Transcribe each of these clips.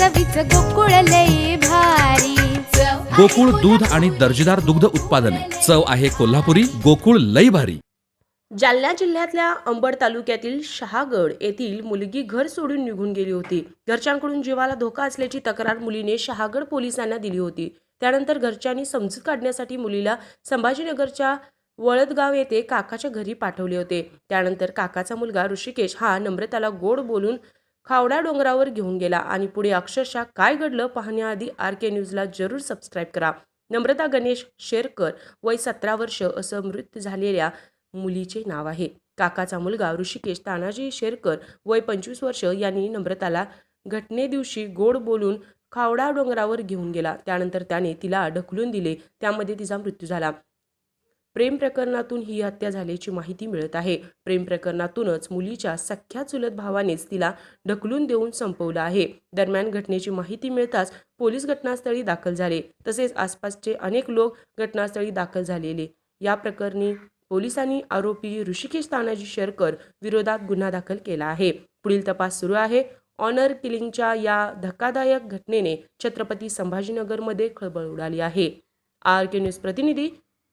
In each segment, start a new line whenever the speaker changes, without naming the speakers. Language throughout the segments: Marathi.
चवीच गोकुळ लई भारी.
गोकुळ दूध आणि दर्जेदार दुग्ध उत्पादने. चव आहे कोल्हापुरी गोकुळ लई भारी.
जालना जिल्ह्यातल्या अंबड तालुक्यातील शहागड येथील मुलगी घर सोडून निघून गेली होती. घरच्यांकडून जीवाला धोका असल्याची तक्रार मुलीने शहागड पोलिसांना दिली होती. त्यानंतर घरच्यांनी समजूत काढण्यासाठी मुलीला संभाजीनगरच्या वळदगाव येथे काकाच्या घरी पाठवले होते. त्यानंतर काकाचा मुलगा ऋषिकेश हा नम्रताला गोड बोलून खावडा डोंगरावर घेऊन गेला आणि पुढे अक्षरशः काय घडलं पाहण्याआधी आर के न्यूजला जरूर सबस्क्राईब करा. नम्रता गणेश शेरकर वय सतरा वर्ष असं मृत झालेल्या मुलीचे नाव आहे. काकाचा मुलगा ऋषिकेश तानाजी शेरकर वय पंचवीस वर्ष यांनी नम्रताला घटनेदिवशी गोड बोलून खावडा डोंगरावर घेऊन गेला. त्यानंतर त्याने तिला ढकलून दिले. त्यामध्ये तिचा मृत्यू झाला. प्रेम प्रकरणातून ही हत्या झाल्याची माहिती मिळत आहे. प्रेम प्रकरणातूनच मुलीच्या सख्या चुलत भावानेच तिला ढकलून देऊन संपवलं आहे. दरम्यान घटनेची माहिती मिळताच पोलीस घटनास्थळी दाखल झाले. तसेच आसपासचे अनेक लोक घटनास्थळी दाखल झालेले. या प्रकरणी पोलिसांनी आरोपी ऋषिकेश तानाजी शेरकर विरोधात गुन्हा दाखल केला आहे. पुढील तपास सुरू आहे. ऑनर किलिंगच्या या धक्कादायक घटनेने छत्रपती संभाजीनगरमध्ये खळबळ उडाली आहे. आर के न्यूज प्रतिनिधी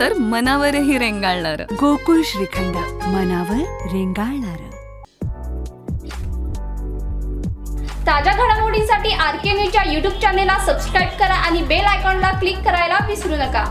तर मनावरही रेंगाळणार.
गोकुळ श्रीखंड मनावर रेंगाळणार.
ताज्या घडामोडींसाठी आर के न्यूजच्या यूट्यूब चॅनेलला सबस्क्राईब करा आणि बेल आयकॉनला क्लिक करायला विसरू नका.